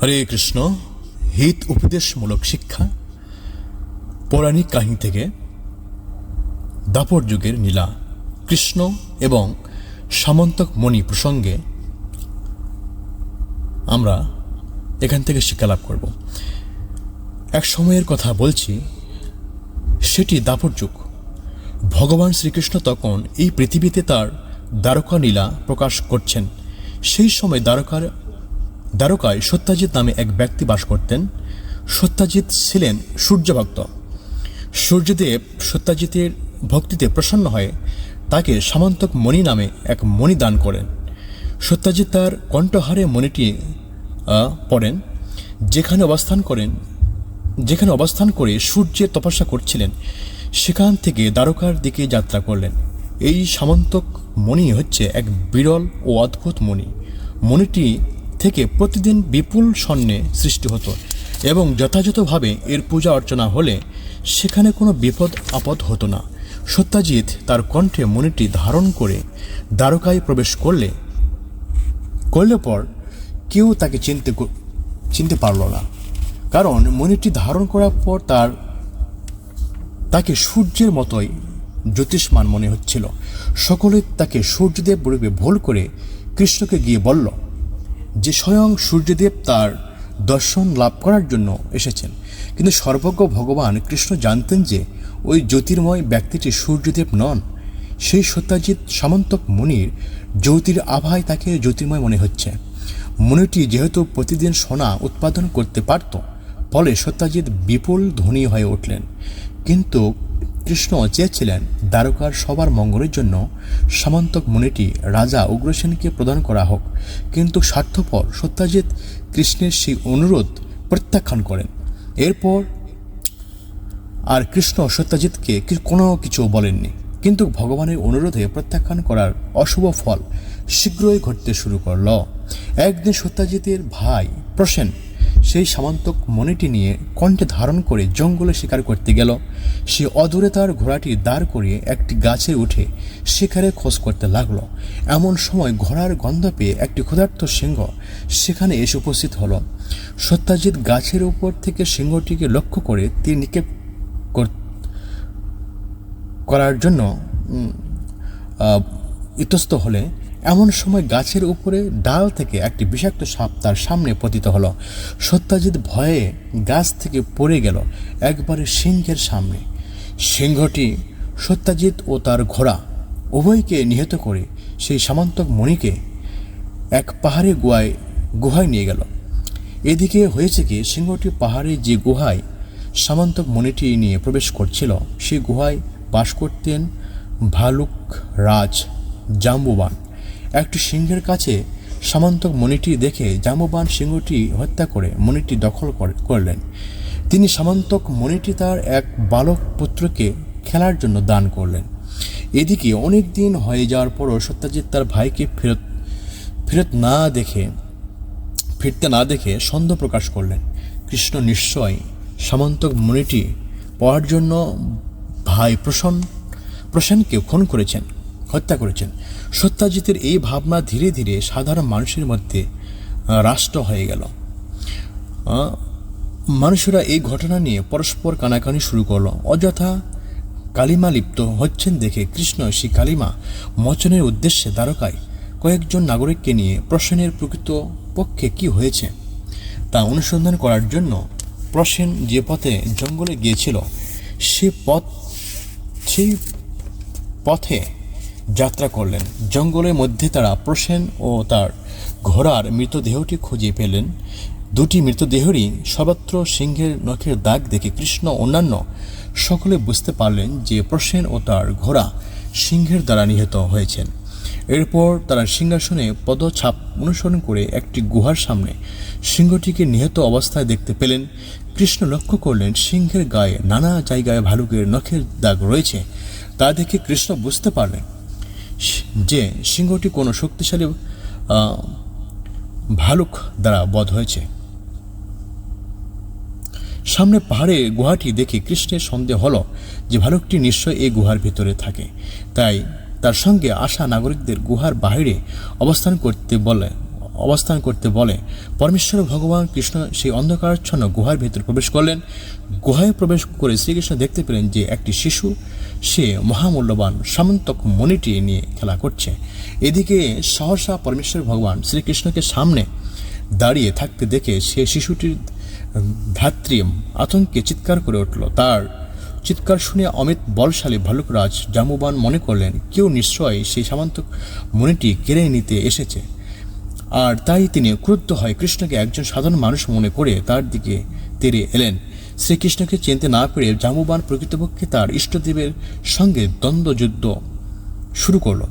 হরে কৃষ্ণ, হিত উপদেশমূলক শিক্ষা, পৌরাণিক কাহিনী থেকে দাপর যুগের নীলা, কৃষ্ণ এবং সামন্তক মণি প্রসঙ্গে আমরা এখান থেকে শিক্ষা লাভ করব। এক সময়ের কথা বলছি, সেটি দাপর যুগ। ভগবান শ্রীকৃষ্ণ তখন এই পৃথিবীতে তার দ্বারকা লীলা প্রকাশ করছেন। সেই সময় দ্বারকার দ্বারকায় সত্যাজিৎ নামে এক ব্যক্তি বাস করতেন। সত্যাজিৎ ছিলেন সূর্যভক্ত। সূর্যদেব সত্যাজিতের ভক্তিতে প্রসন্ন হয়ে তাকে সামন্তক মণি নামে এক মণি দান করেন। সত্যাজিৎ তার কণ্ঠহারে মণিটি পড়েন, যেখানে অবস্থান করেন, যেখানে অবস্থান করে সূর্যের তপস্যা করছিলেন, সেখান থেকে দ্বারকার দিকে যাত্রা করলেন। এই সামন্তক মণি হচ্ছে এক বিরল ও অদ্ভুত মণি। মণিটি থেকে প্রতিদিন বিপুল স্বর্ণে সৃষ্টি হতো এবং যথাযথভাবে এর পূজা অর্চনা হলে সেখানে কোনো বিপদ, আপদ হতো না। সত্যাজিৎ তার কণ্ঠে মণিটি ধারণ করে দ্বারকায় প্রবেশ করলে করলে পর কেউ তাকে চিনতে চিনতে পারল না। কারণ মণিটি ধারণ করার পর তার, তাকে সূর্যের মতোই জ্যোতিষ্মান মনে হচ্ছিল। সকলে তাকে সূর্যদেব রূপে ভুল করে কৃষ্ণকে গিয়ে বলল যে স্বয়ং সূর্যদেব তার দর্শন লাভ করার জন্য এসেছেন। কিন্তু সর্বজ্ঞ ভগবান কৃষ্ণ জানতেন যে ওই জ্যোতির্ময় ব্যক্তিটি সূর্যদেব নন, সেই সত্যাজিৎ সামন্তক মুনির জ্যোতির আভায় তাকে জ্যোতির্ময় মনে হচ্ছে। মুনিটি যেহেতু প্রতিদিন সোনা উৎপাদন করতে পারত, ফলে সত্যাজিৎ বিপুল ধনী হয়ে উঠলেন। কিন্তু কৃষ্ণ চেয়েছিলেন দ্বারকার সবার মঙ্গলের জন্য সামন্তক মুনিটি রাজা উগ্রসেনকে প্রদান করা হোক। কিন্তু স্বার্থপর সত্যাজিৎ কৃষ্ণের সেই অনুরোধ প্রত্যাখ্যান করেন। এরপর আর কৃষ্ণ সত্যাজিৎকে কোনো কিছু বলেননি। কিন্তু ভগবানের অনুরোধে প্রত্যাখ্যান করার অশুভ ফল শীঘ্রই ঘটতে শুরু করল। একদিন সত্যাজিতের ভাই প্রসেন সেই সামান্তক মণিটি নিয়ে কণ্ঠে ধারণ করে জঙ্গলে শিকার করতে গেল। সে অদূরে তার ঘোড়াটি দাঁড় করিয়ে একটি গাছে উঠে শিকারে খোঁজ করতে লাগল। এমন সময় ঘোড়ার গন্ধ পেয়ে একটি ক্ষুধার্ত সিংহ সেখানে এসে উপস্থিত হলো। সত্যাজিৎ গাছের উপর থেকে সিংহটিকে লক্ষ্য করে তীর নিক্ষেপ কর- করার জন্য ইতস্ত হলে এমন সময় গাছের উপরে ডাল থেকে একটি বিষাক্ত সাপ তার সামনে পতিত হলো। সত্যাজিৎ ভয়ে গাছ থেকে পড়ে গেল একবারে সিংহের সামনে। সিংহটি সত্যাজিৎ ও তার ঘোড়া উভয়কে নিহত করে সেই সামন্তক মণিকে এক পাহাড়ে গুহায় গুহায় নিয়ে গেল। এদিকে হয়েছে কি, সিংহটি পাহাড়ে যে গুহায় সামন্তক মণিটি নিয়ে প্রবেশ করছিল সেই গুহায় বাস করতেন ভালুক রাজ জাম্বুবান। একটি সিংহের কাছে সামন্তক মণিটি দেখে জাম্বুবান সিংহটি হত্যা করে মণিটি দখল করে- করলেন। তিনি সামন্তক মণিটি তার এক বালক পুত্রকে খেলার জন্য দান করলেন। এদিকে অনেক দিন হয়ে যাওয়ার পরও সত্যাজিৎ তার ভাইকে ফেরত ফেরত না দেখে ফিরতে না দেখে সন্দেহ প্রকাশ করলেন। কৃষ্ণ নিশ্চয় সামন্তক মুনিটি পাওয়ার জন্য ভাই প্রসন্ন প্রসেনকে খুন করেছেন। হত্যা করেছেন। সত্যাজিতের এই ভাবনা ধীরে ধীরে সাধারণ মানুষের মধ্যে রাষ্ট্র হয়ে গেল। মানুষেরা এই ঘটনা নিয়ে পরস্পর কানাকানি শুরু করল। অযথা কালিমা লিপ্ত হচ্ছেন দেখে কৃষ্ণ সেই কালিমা মোচনের উদ্দেশ্যে দ্বারকায় কয়েকজন নাগরিককে নিয়ে প্রশ্নের প্রকৃত পক্ষে কি হয়েছে তা অনুসন্ধান করার জন্য প্রসেন যে পথে জঙ্গলে গিয়েছিল, সে পথ, সেই পথে যাত্রা করলেন। জঙ্গলের মধ্যে তারা প্রসেন ও তার ঘোড়ার মৃতদেহটি খুঁজে পেলেন। দুটি মৃতদেহেরই সর্বত্র সিংহের নখের দাগ দেখে কৃষ্ণ অন্যান্য সকলে বুঝতে পারলেন যে প্রসেন ও তার ঘোড়া সিংহের দ্বারা নিহত হয়েছেন। এরপর তারা সিংহাসনে পদছাপ অনুসরণ করে একটি গুহার সামনে সিংহটিকে নিহত অবস্থায় দেখতে পেলেন। কৃষ্ণ লক্ষ্য করলেন সিংহের গায়ে নানা জায়গায় ভালুকের নখের দাগ রয়েছে। তা দেখে কৃষ্ণ বুঝতে পারলেন যে সিংহটি কোনো শক্তিশালী ভালুক দ্বারা বধ হয়েছে। সামনে পাহাড়ে গুহাটি দেখে কৃষ্ণের সন্দেহ হল যে ভালুকটি নিশ্চয়ই এই গুহার ভিতরে থাকে। তাই তার সঙ্গে আসা নাগরিকদের গুহার বাহিরে অবস্থান করতে বলে অবস্থান করতে বলে। পরমেশ্বর ভগবান কৃষ্ণ সেই অন্ধকারাচ্ছন্ন গুহার ভেতর প্রবেশ করলেন। গুহায় প্রবেশ করে শ্রীকৃষ্ণ দেখতে পেলেন যে একটি শিশু, সে মহামূল্যবান সামন্তক মণিটি নিয়ে খেলা করছে। এদিকে সহসা পরমেশ্বর ভগবান শ্রীকৃষ্ণকে সামনে দাঁড়িয়ে থাকতে দেখে সে শিশুটির ধাত্রী আতঙ্কে চিৎকার করে উঠল। তার চিৎকার শুনে অমিত বলশালী ভালুকরাজ জামুবান মনে করলেন, কেউ নিশ্চয়ই সেই সামন্তক মণিটি কেড়ে নিতে এসেছে। আর তাই তিনি ক্রুদ্ধ হয় কৃষ্ণকে একজন সাধারণ মানুষ মনে করে তার দিকে তেরে এলেন। শ্রীকৃষ্ণকে চিনতে না পেরে জামুবান প্রকৃতপক্ষে তার ইষ্টদেবের সঙ্গে দ্বন্দ্বযুদ্ধ শুরু করল।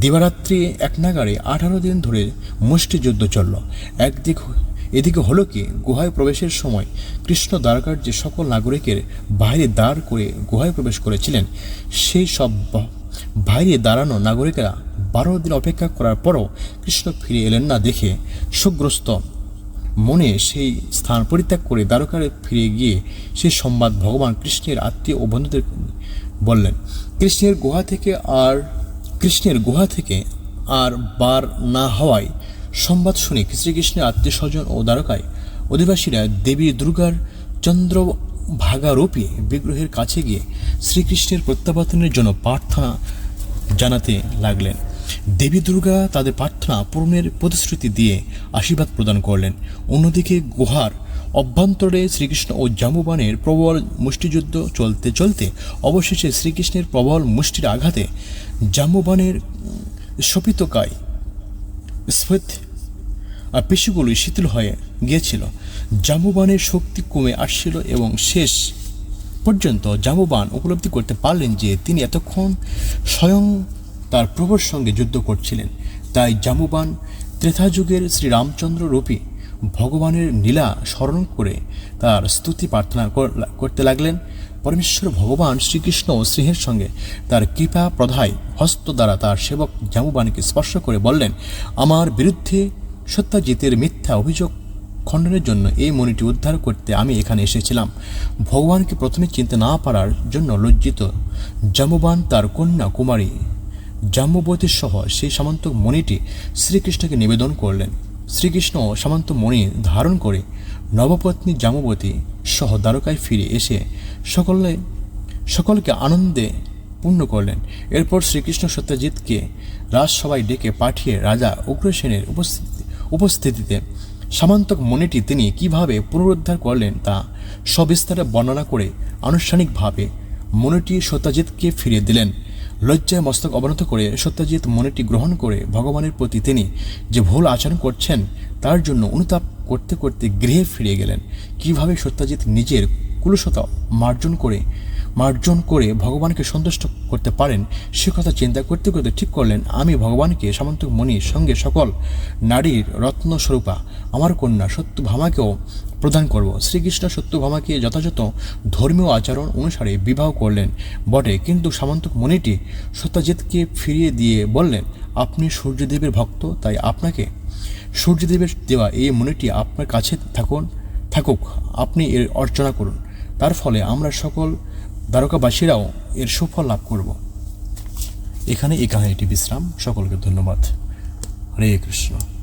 দিবারাত্রি এক নাগারে আঠারো দিন ধরে মুষ্টিযুদ্ধ চলল। একদিক এদিকে হলো কি, গুহায় প্রবেশের সময় কৃষ্ণ দ্বারকার যে সকল নাগরিকের বাইরে দাঁড় করে গুহায় প্রবেশ করেছিলেন, সেই সব বাইরে দাঁড়ানো নাগরিকেরা বারো দিন অপেক্ষা করার পরও কৃষ্ণ ফিরে এলেন না দেখে শোকগ্রস্ত মনে সেই স্থান পরিত্যাগ করে দ্বারকারে ফিরে গিয়ে সেই সংবাদ ভগবান কৃষ্ণের আত্মীয় ও বন্ধুদের বললেন, কৃষ্ণের গুহা থেকে আর, কৃষ্ণের গুহা থেকে আর বার না হওয়ায় সংবাদ শুনে শ্রীকৃষ্ণের আত্মীয় স্বজন ও দ্বারকায় অধিবাসীরা দেবী দুর্গার চন্দ্রভাগারূপী বিগ্রহের কাছে গিয়ে শ্রীকৃষ্ণের প্রত্যাবর্তনের জন্য প্রার্থনা জানাতে লাগলেন। দেবী দুর্গা তাদের প্রার্থনা পূরণের প্রতিশ্রুতি দিয়ে আশীর্বাদ প্রদান করলেন। অন্যদিকে গুহার অভ্যন্তরে শ্রীকৃষ্ণ ও জাম্বুবানের প্রবল মুষ্টিযুদ্ধ চলতে চলতে অবশেষে শ্রীকৃষ্ণের প্রবল মুষ্টির আঘাতে জাম্বুবানের শপিতকায় স্ফীত আর পেশিগুলি শিথিল হয়ে গিয়েছিল। জাম্বুবানের শক্তি কমে আসছিল এবং শেষ পর্যন্ত জাম্বুবান উপলব্ধি করতে পারলেন যে তিনি এতক্ষণ স্বয়ং তার প্রভুর সঙ্গে যুদ্ধ করছিলেন। তাই জামুবান ত্রেতাযুগের শ্রীরামচন্দ্র রূপী ভগবানের নীলা স্মরণ করে তার স্তুতি প্রার্থনা কর- করতে লাগলেন। পরমেশ্বর ভগবান শ্রীকৃষ্ণ ও শ্রীহের সঙ্গে তার কৃপা প্রধায় হস্ত দ্বারা তার সেবক জামুবানকে স্পর্শ করে বললেন, আমার বিরুদ্ধে সত্যাজিতের মিথ্যা অভিযোগ খণ্ডনের জন্য এই মণিটি উদ্ধার করতে আমি এখানে এসেছিলাম। ভগবানকে প্রথমে চিনতে না পারার জন্য লজ্জিত জামুবান তার কন্যা কুমারী জাম্ববতী সহ সেই সামন্ত মণিটি শ্রীকৃষ্ণকে নিবেদন করলেন। শ্রীকৃষ্ণ সামন্ত মণি ধারণ করে নবপত্নী জামবতী সহ দ্বারকায় ফিরে এসে সকলে, সকলকে আনন্দে পূর্ণ করলেন। এরপর শ্রীকৃষ্ণ সত্যজিৎকে রাজসভায় ডেকে পাঠিয়ে রাজা উগ্রসেনের উপস্থিতি উপস্থিতিতে সামান্তক মনেটি তিনি কীভাবে পুনরুদ্ধার করলেন তা সবিস্তারে বর্ণনা করে আনুষ্ঠানিকভাবে মনেটি সত্যজিৎকে ফিরিয়ে দিলেন। লজ্জায় মস্তক অবনত করে সত্যজিৎ মনেটি গ্রহণ করে ভগবানের প্রতি তিনি যে ভুল আচরণ করছেন, তার জন্য অনুতাপ করতে করতে গৃহে ফিরে গেলেন। কীভাবে সত্যজিৎ নিজের কুলসতা মার্জন করে মার্জন করে ভগবানকে সন্তুষ্ট করতে পারেন, সে কথা চিন্তা করতে করতে ঠিক করলেন, আমি ভগবানকে সামন্তক মণির সঙ্গে সকল নারীর রত্নস্বরূপা, আমার কন্যা সত্যভামাকেও প্রদান করব। শ্রীকৃষ্ণ সত্যভামাকে যথাযথ ধর্মীয় আচরণ অনুসারে বিবাহ করলেন, বটে। কিন্তু সামন্তক মণিটি সত্যজিৎকে ফিরিয়ে দিয়ে বললেন, আপনি সূর্যদেবের ভক্ত, তাই আপনাকে সূর্যদেবের দেওয়া এই মণিটি আপনার কাছে থাকুন, থাকুক, আপনি এর অর্চনা করুন। তার ফলে আমরা সকল দ্বারকাবাসীরাও এর সুফল লাভ করব। এখানে এই কাহিনীটি বিশ্রাম। সকলকে ধন্যবাদ। হরে কৃষ্ণ।